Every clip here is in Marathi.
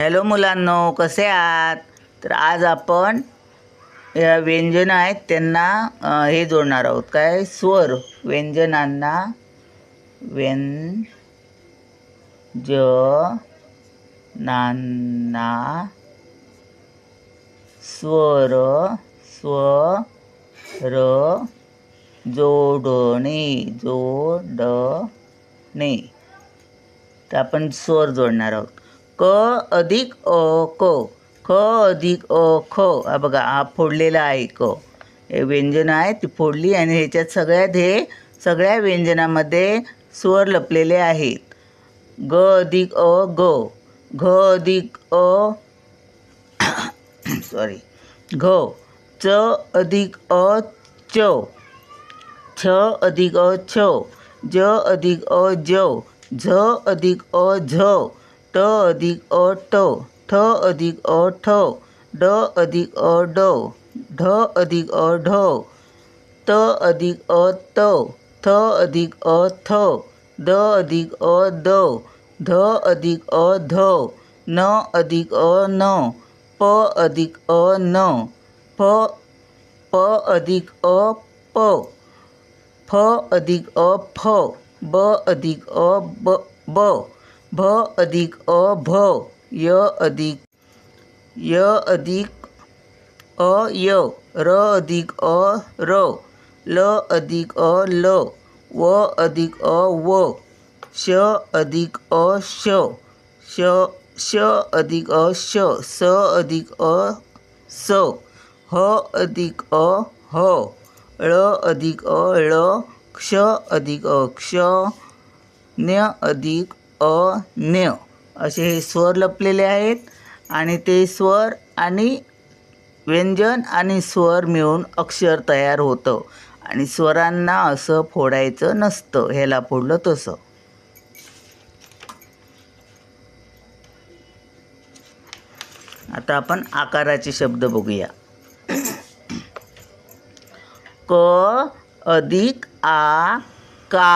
हॅलो मुलांनो कसे आहात? तर आज आपण या व्यंजनं आहेत त्यांना हे जोडणार आहोत. काय? स्वर व्यंजनांना व्यं ज नांना स्वर स्वर जोडणे जोडणे. तर आपण स्वर जोडणार आहोत. क अधिक अ क. ख अधिक अ ख. हा बघा हा फोडलेला आहे क. हे व्यंजन आहे ती फोडली आणि ह्याच्यात सगळ्यात हे सगळ्या व्यंजनामध्ये स्वर लपलेले आहेत. ग अधिक अ ग. घ अधिक अ सॉरी घ. च अधिक अ च. छ अधिक अ छ. ज अधिक अ ज. झ अधिक अ झ. ट अधिक अ ट ठ अधिक अ ठ ड अधिक अ ड ढ अधिक अ ढ त अधिक अ त थ अधिक अ थ द अधिक अ द ध अधिक अ ध न अधिक अ न प अधिक अ न फ प अधिक अ प फ अधिक अ फ ब अधिक अ ब ब भ अधिक अ भ य अधिक य अधिक अ य र अधिक अ र ल अधिक अ ल व अधिक अ व श अधिक अ श श श अधिक अ श स अधिक अ स ह अधिक अ ह ळ अधिक अ ळ क्ष अधिक अ क्ष न्य अधिक अ ने असे हे स्वर लपलेले आहेत आणि ते स्वर आणि व्यंजन आणि स्वर मिळून अक्षर तयार होतं. आणि स्वरांना असं फोडायचं नसतं ह्याला फोडलं तसं. आता आपण आकाराचे शब्द बघूया. क अधिक आ का.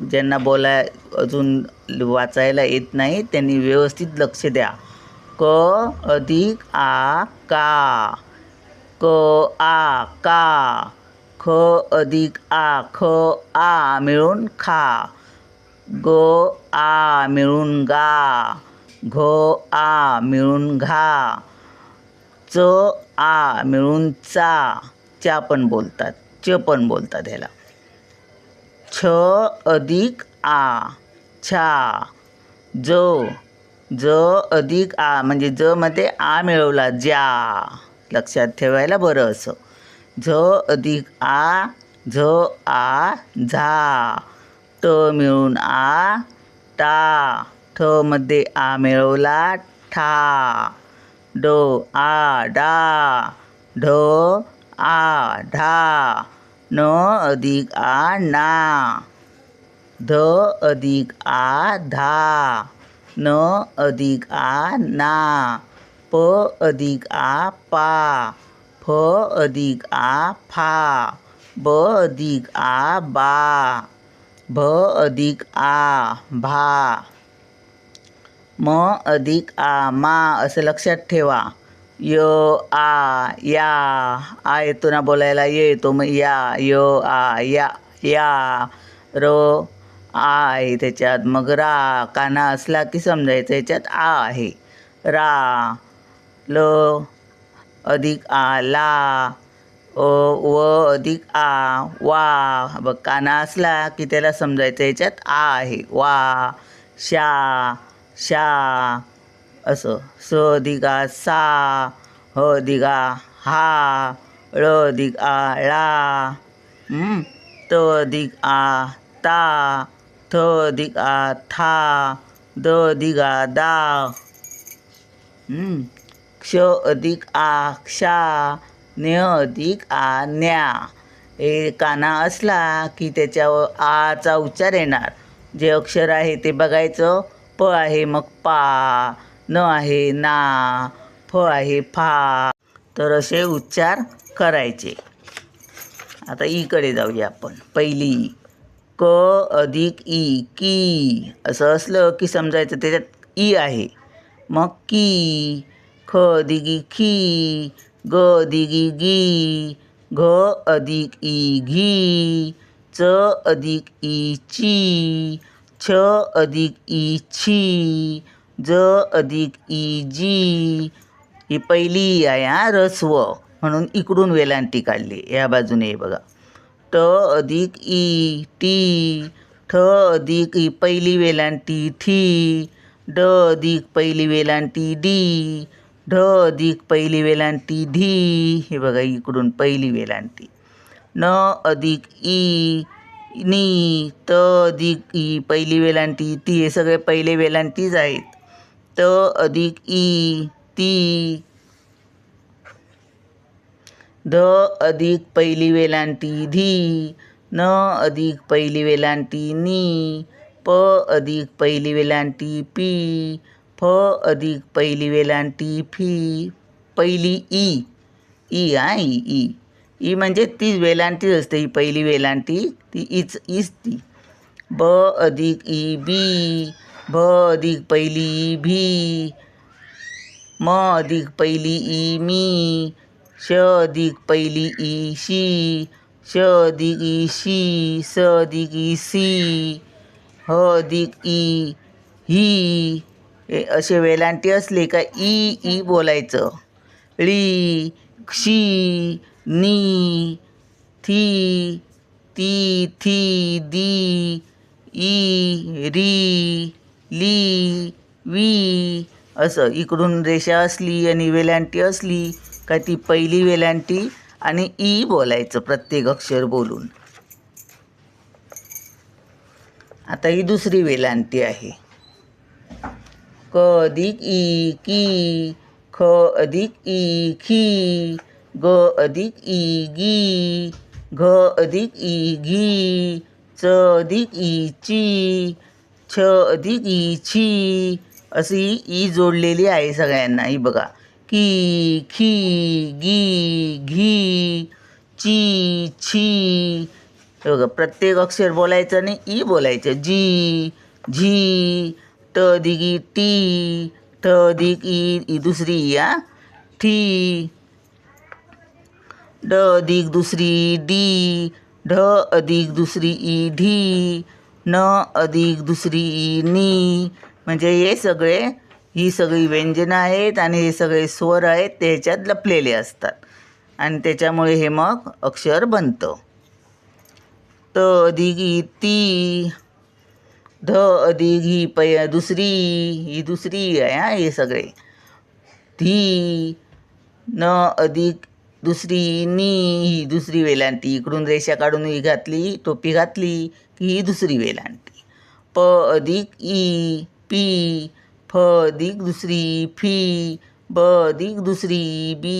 ज्यांना बोलाय अजून वाचायला येत नाही त्यांनी व्यवस्थित लक्ष द्या. क अधिक आ का. क आ का. ख अधिक आ. ख आ मिळून खा. ग आ मिळून गा. घ आ मिळून घा. च आ मिळून चा. चा पण बोलतात. च पण बोलतात ह्याला. छ अधिक आ. छा. ज. ज अधिक आ म्हणजे ज मध्ये आ मिळवला ज्या. लक्षात ठेवायला बरं असं. झ अधिक आ झ आ झा. ट मिळून आ टा. ठ मध्ये आ मिळवला ठा. ड आ डा. ढ आ ढा. न अधिक आ ना. ध अधिक आ धा. न अधिक आ ना. प अधिक आ पा. फ अधिक आ फा. ब अधिक आ बा. भ अधिक आ भा. म अधिक आ मा असं लक्षात ठेवा. य आ या. आ येतो ना बोलायला. ये येतो मग या. य आ या. या. र आय. आहे त्याच्यात मग रा. काना असला की समजायचं. याच्यात आ आहे. रा. ल अधिक आ. ला. ओ व अधिक आ. वा. बघ काना असला की त्याला समजायचं. याच्यात आ आहे. वा. शा शा असं. स दिगा सा. ह दिगा हा ळ दिग आ ळा त दिग आ ता थ दिग आ था द दिगा दा क्ष अधिक आ क्षा न्य अधिक आ न्या. हे काना असला की त्याच्यावर आचा उच्चार येणार. जे अक्षर आहे ते बघायचं प आहे मग पा न आहे ना. फ आहे फा तर असे उच्चार करायचे. आता ईकडे जाऊया आपण. पहिली क अधिक ई की. असं असलं की समजायचं. त्याच्यात ई आहे. मग की ख दिगी खी. ग अधिगी गी. घ अधिक ई घी. च अधिक ई ची. छ अधिक ई छी. ज अधिक ई जी. ही पहिली ई आहे हा रस्व म्हणून इकडून वेलांटी काढली. या बाजूने हे बघा. ट अधिक ई टी. ठ अधिक ई पहिली वेलांटी ठी. ड अधिक पहिली वेलांटी डी. ढ अधिक पहिली वेलांटी धी. हे बघा इकडून पहिली वेलांटी. न अधिक ई नी. त अधिक ई पहिली वेलांटी ती. हे सगळे पहिले वेलांटीच आहेत. त अधिक ई ती. ध अधिक पहिली वेलांटी धी. न अधिक पहिली वेलांटी नी. प अधिक पहिली वेलांटी पी. फ अधिक पहिली वेलांटी फी. पहिली ई. ई हा ई. ई ई म्हणजे तीच वेलांटीच असते ही पहिली वेलांटी. ती ईच ईच ती. ब अधिक ई बी. भ अधिक पहिली ई भी. म अधिक पहिली ई मी श अधिक पहिली ई शी श अधिक ई शी स अधिक ई सी ह अधिक ई ही. हे असे वेलांटी असले का ई ई बोलायचं. ळी क्षी नी थी ती थी दी ई री ली वी असं इकडून रेषा असली आणि वेलांटी असली का ती पहिली वेलांटी आणि ई बोलायचं प्रत्येक अक्षर बोलून. आता ही दुसरी वेलांटी आहे. क अधिक ई की ख अधिक ई खी ग अधिक ई गी घ अधिक ई घी च अधिक ई ची छ अधिक ई छी अशी ई जोडलेली आहे सगळ्यांना. ही बघा. की खी गी घी ची छी हे बघा प्रत्येक अक्षर बोलायचं आणि ई बोलायचं. जी झी ट दिगी टी ठ दिग ई ई दुसरी ई आ ठी ड अधिक दुसरी डी ढ अधिक दुसरी ई ढी न अधिक दुसरी ई नी म्हणजे हे सगळे ही सगळी व्यंजनं आहेत आणि हे सगळे स्वर आहेत ते ह्याच्यात लपलेले असतात. आणि त्याच्यामुळे हे मग अक्षर बनतं. त अधिगी ती ध अधिक ही पय दुसरी ही दुसरी आहे हां हे सगळे. धी न अधिक दुसरी नी ही दुसरी वेलांटी. इकडून रेषा काढून ही घातली टोपी घातली की ही दुसरी वेलांटी. प अधिक ई पी फ अधिक दुसरी फी ब अधिक दुसरी बी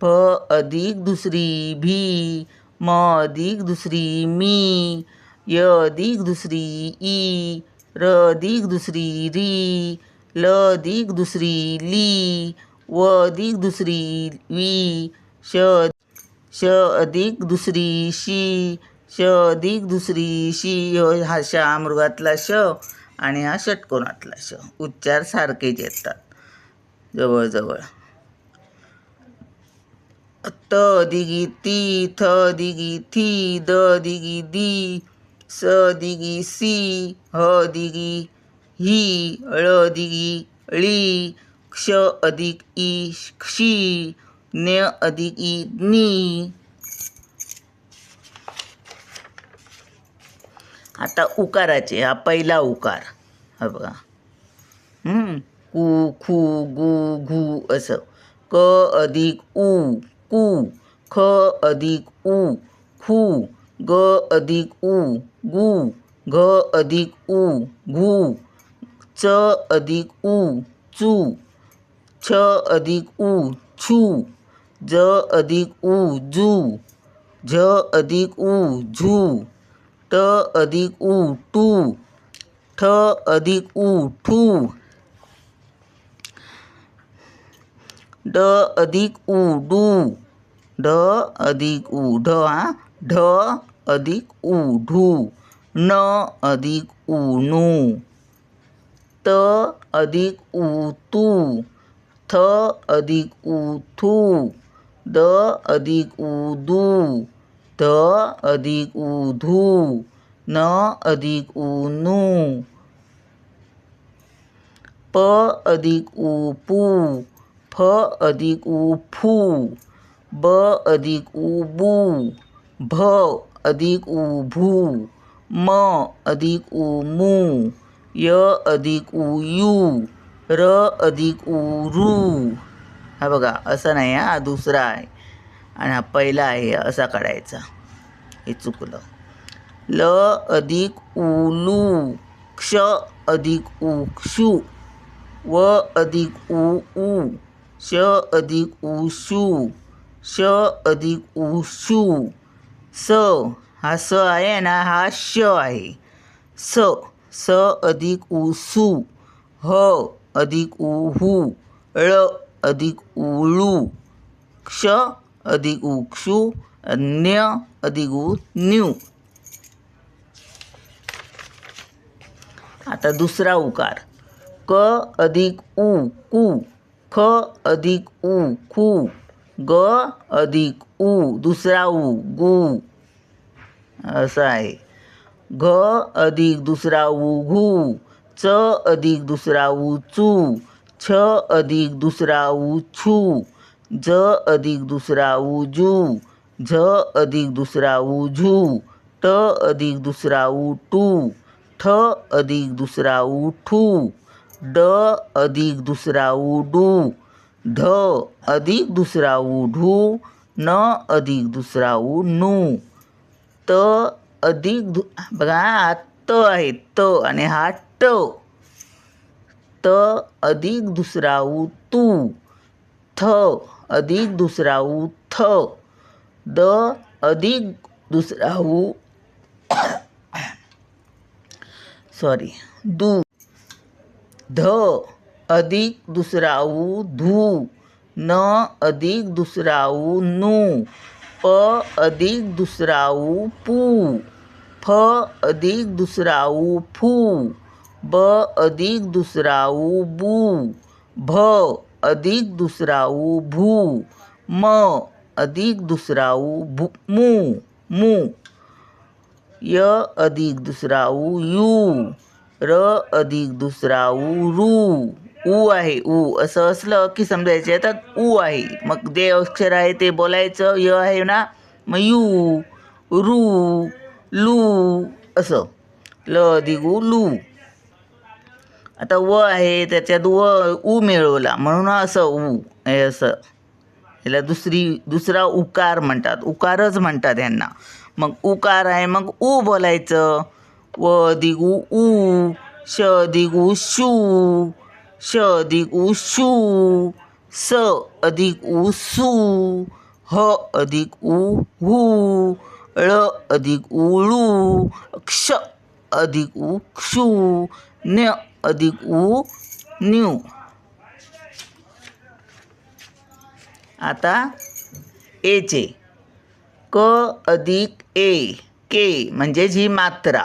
फ अधिक दुसरी भी म अधिक दुसरी मी य अधिक दुसरी ई र अधिक दुसरी री ल अधिक दुसरी ली व अधिक दुसरी वी श श अधिक दुसरी शी श अधिक दुसरी शी हा शा मृगातला श आणि हा षटकोनातला श. उच्चार सारखेच येतात. जवळजवळ. त दिगी ती थ दिगी थी द दिगी दी स दिगी सी ह दिगी ही ळ दिगी ळी क्ष अधिक ई क्षी ज्ञ अधिक ई नी आता उकाराचे हा पहिला उकार. हा बघा. हम्म. कू खू गू घू असं. क अधिक उ कू. ख अधिक ऊ खू. ग अधिक उ गू. घ अधिक उ घू. च अधिक उ चू. छ अधिक उ छू. ज अधिक उ जू. झ अधिक उ झू. ट अधिक उ टू. ठ अधिक उ ठू. ड अधिक उ डू. ढ अधिक उ ढ हा? ढ अधिक उ ढू. न अधिक उ नू त अधिक उ तू. थ अधिक उ थू. द अधिक उ दू. ध अधिक उ धू, न अधिक नू। प अधिक पू, फ अधिक फू। ब अधिक बू, भ अधिक उ भू। म अधिक उ मू, य अधिक उ यू, र अधिक उ रू। हा बघा, असं नाही हा, दुसरा आहे. आणि हा पहिला आहे असा काढायचा. हे चुकलं. ल अधिक उ लू क्ष अधिक उ क्षू व अधिक उ ऊ श अधिक उ शू श अधिक उ शू. स हा स आहे ना हा श आहे. स स अधिक उ सू ह अधिक उ हू ळ अधिक उळू क्ष अधिक उ क्षू न्य अधिक उ न्यू. आता दुसरा उकार. क अधिक उ कु. ख अधिक उ खू. ग अधिक उ दुसरा उ गु. असं आहे. घ अधिक दुसरा उ घू. च अधिक दुसरा उ चू. छ अधिक दुसरा उ छू. ज अधिक दुसरा उ झ अधिक दुसरा उ झू ट अधिक दुसरा उ टू ठ अधिक दुसरा उ ठू ड अधिक दुसरा उ डू अधिक दुसरा उ ढू न अधिक दुसरा उ नू त अधिक दु बघा हा त आहे त आणि हा ट. त अधिक दुसरा उ तू थ अधिक दुसरा उ थ। द अधिक दुसरा उ सॉरी, दू। ध अधिक दुसरा उ धू। न अधिक दुसरा उ नू। प अधिक दुसरा उ पू। फ अधिक दुसरा उ फू। ब अधिक दुसरा उ बू। भ अधिक दुसरा उ भू म अधिक दुसरा उ भू मू मू. य अधिक दुसरा उ यू र अधिक दुसरा उ रू. ऊ आहे ऊ असं असलं की समजायचं याच्यात ऊ आहे. मग जे अक्षर आहे ते बोलायचं. य आहे ना? मग यू रू लू असं. ल अधिक ऊ लू. आता व आहे त्याच्यात व ऊ मिळवला. म्हणून असं ऊ हे असं. याला दुसरी दुसरा उकार म्हणतात. उकारच म्हणतात यांना मग उकार आहे मग ऊ बोलायचं. व दिगू ऊ श दिगू शू श अधिक ऊ शू स अधिक ऊ सू ह अधिक ऊ हू ळ अधिक उळू क्ष अधिक ऊ क्षू न्य अधिक ऊ न्यू. आता एचे क अधिक ए के म्हणजेच ही मात्रा.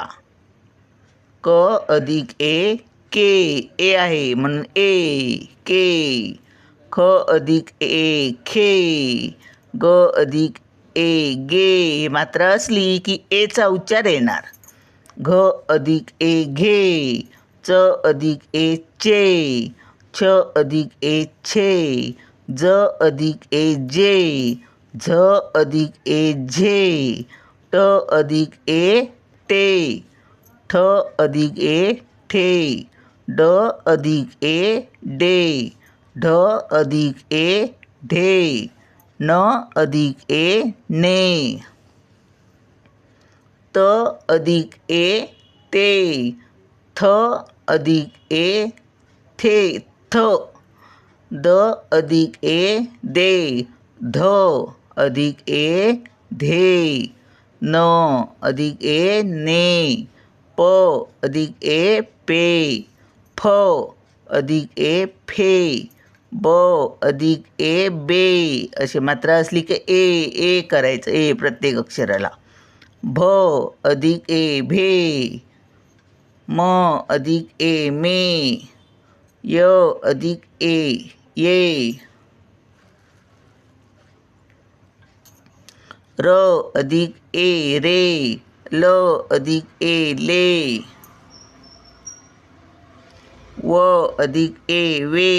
क अधिक ए के ए आहे म्हणून ए के. ख अधिक ए खे. ग अधिक ए गे. ही मात्रा असली की एचा उच्चार येणार. घ अधिक ए घे. च अधिक ए चे छ अधिक ए छे ज अधिक ए जे झ अधिक ए झे ट अधिक ए टे ठ अधिक ए ठे ड अधिक ए डे ढ अधिक ए ढे न अधिक ए ने त अधिक ए ते थ अधिक ए थे थ द अधिक ए दे ध अधिक ए धे न अधिक ए ने प अधिक ए पे फ अधिक ए फे ब अधिक ए बे अशी मात्रा असली की ए ए करायचं ए प्रत्येक अक्षराला. भ अधिक ए भे म अधिक ए मे. य अधिक ए ये. र अधिक ए रे. ल अधिक ए ले. व अधिक ए वे.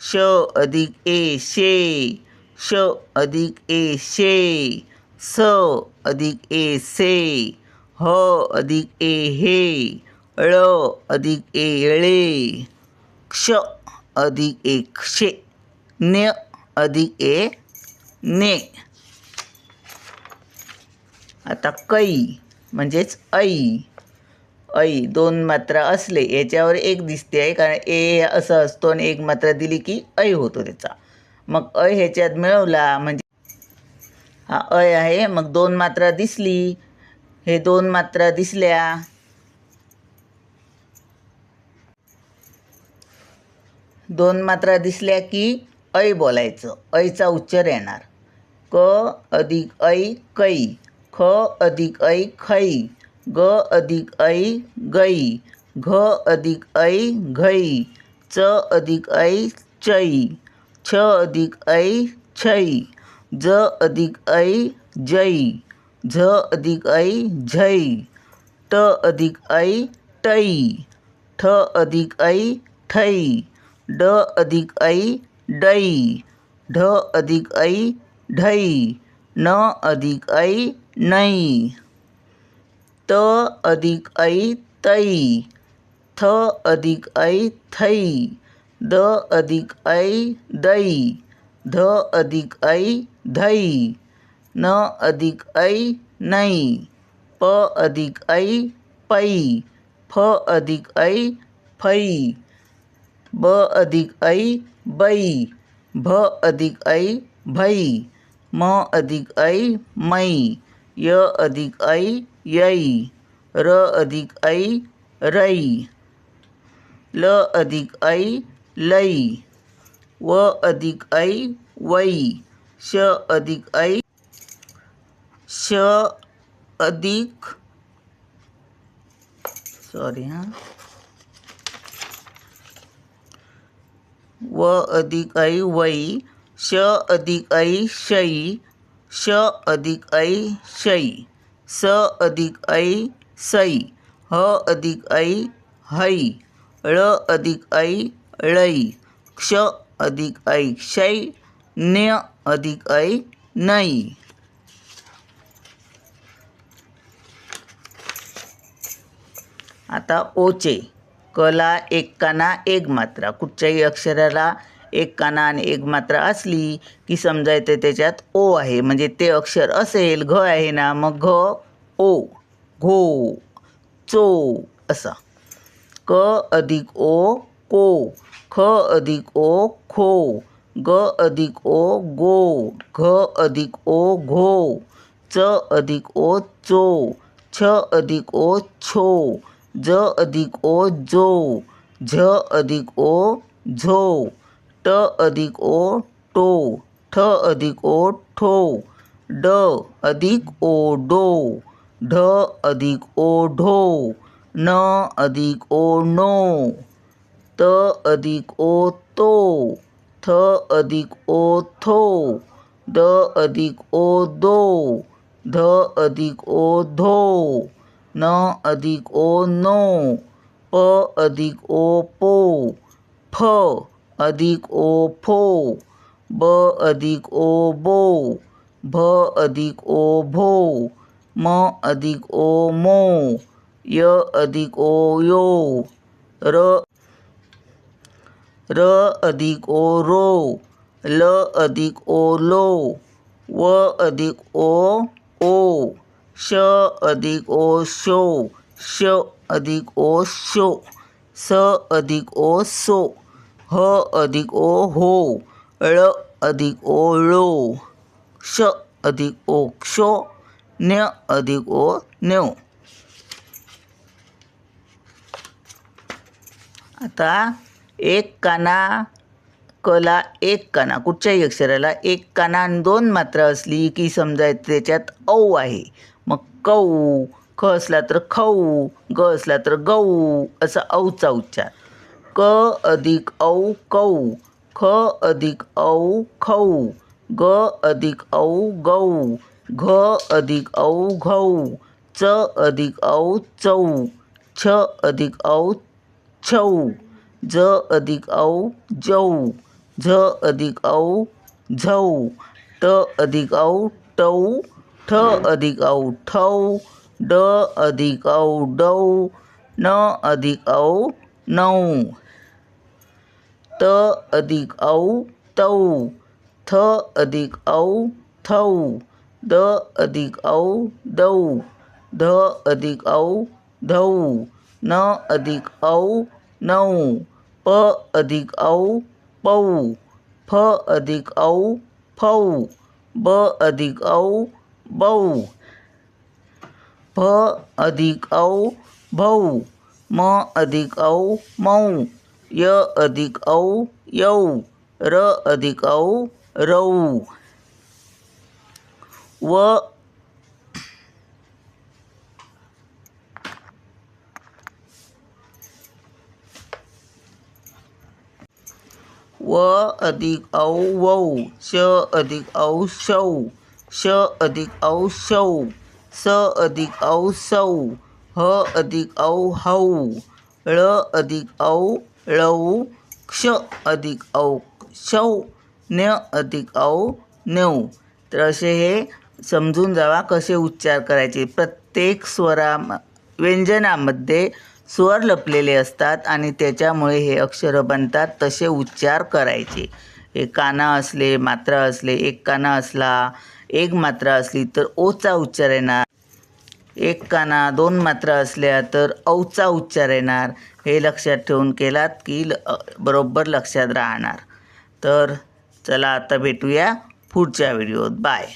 श अधिक ए शे. श अधिक ए शे. स अधिक ए से. ह अधिक ए हे. ळ अधिक ए ळे क्ष अधिक ए क्षे न्य अधिक ए ने. आता कै म्हणजेच ऐ. ऐ दोन मात्रा असले याच्यावर एक दिसते आहे कारण ए असं असतो आणि एक मात्रा दिली की ऐ होतो त्याचा. मग अ ह्याच्यात मिळवला म्हणजे हा अय आहे मग दोन मात्रा दिसली. हे दोन मात्रा दिसल्या दोन मात्रा दिसल्या की ऐ बोलायचं ऐचा उच्चार येणार क अधिक ऐ कै ख अधिक ऐ खै ग अधिक ऐ गै घ अधिक ऐ घै च अधिक ऐ चै छ अधिक ऐ छै ज अधिक ऐ जै झ अधिक ऐ झै ट अधिक ऐ टै ठ अधिक ऐ ठै ड अधिक ऐ डई ढ अधिक ऐ ढै न अधिक ऐ नई त अधिक ऐ तई थ अधिक ऐ थै द अधिक ऐ दै ध अधिक ऐ धै न अधिक ऐ नई प अधिक ऐ पई फ अधिक ऐ फै ब अधिक ऐ बै भ अधिक ऐ भई, म अधिक ऐ मई, य अधिक ऐ यई, र अधिक ऐ रै ल अधिक ऐ लै व अधिक ऐ वई, श अधिक ऐ, श अधिक, सॉरी, हाँ। व अधिक ऐ वै श अधिक ऐ शै श अधिक ऐ शै स अधिक ऐ सै ह अधिक ऐ है ळ अधिक ऐ ळै क्ष अधिक ऐ क्षै न्य अधिक ऐ नै. आता ओचे कला एक काना एक मात्रा. कुठच्याही अक्षराला एक काना आणि एक मात्रा असली की समजायचं त्याच्यात ओ आहे. म्हणजे ते अक्षर असेल घ आहे ना मग घ ओ घो चो असा. क अधिक ओ को. ख अधिक ओ खो. ग अधिक ओ गो. घ अधिक ओ घो. च अधिक ओ चो. छ अधिक ओ छो. ज अधिक ओ जो झ अधिक ओ झो ट अधिक ओ टो ठ अधिक ओ ठो ड अधिक ओ डो ढ अधिक ओ ढो न अधिक ओ नो त अधिक ओ तो थ अधिक ओ थो द अधिक ओ दो ध अधिक ओ धो न अधिक ओ नो प अधिक ओ पो फ अधिक ओ फो ब अधिक ओ बो भ अधिक ओ भो म अधिक ओ मो य अधिक ओ यो र र अधिक ओ रो ल अधिक ओ लो व अधिक ओ ओ श अधिक ओ शो श अधिक ओ शो स अधिक ओ सो ह अधिक ओ हो ळ अधिक ओ ळो श अधिक ओ क्षो न अधिक ओ न्यो आता एक काना कला एक काना कुठच्याही अक्षराला एक काना आणि दोन मात्रा असली की समजा त्याच्यात औ आहे. कौ ख असला तर खऊ ग असला तर गऊ असा औचा उच्चार. क अधिक औ कऊ ख अधिक औ खऊ ग अधिक औ गऊ घ अधिक औ घऊ च अधिक औ चौ छ अधिक औ छऊ ज अधिक औ जऊ झ अधिक औ झऊ ट अधिक औ टऊ ठ अधिक औ ठौ ड अधिक औ डौ न अधिक औ नऊ त अधिक औ तौ थ अधिक औ थौ द अधिक औ दौ ध अधिक औ धौ न अधिक औ नऊ प अधिक औ पौ फ अधिक औ फौ ब अधिक औ बौ भ अधिक औ भौ म अधिक औ मऊ य अधिक औ यौ र अधिक औ रौ व व अधिक औ वौ श अधिक औ शौ श अधिक औ शौ स अधिक औ सौ ह अधिक औ हौ ळ अधिक औ ळौ क्ष अधिक औ क्षौ न्य अधिक औ नऊ तर असे हे समजून जावा कसे उच्चार करायचे. प्रत्येक स्वरा व्यंजनामध्ये स्वर लपलेले असतात आणि त्याच्यामुळे हे अक्षरं बनतात तसे उच्चार करायचे. एक काना असले मात्रा असले एक काना असला एक मात्रा असली तर ओचा उच्चार येणार. एक काना दोन मात्रा असल्या तर औचा उच्चार येणार. हे लक्षात ठेवून केलात की ल बरोबर लक्षात राहणार. तर चला आता भेटूया पुढच्या व्हिडिओत. बाय.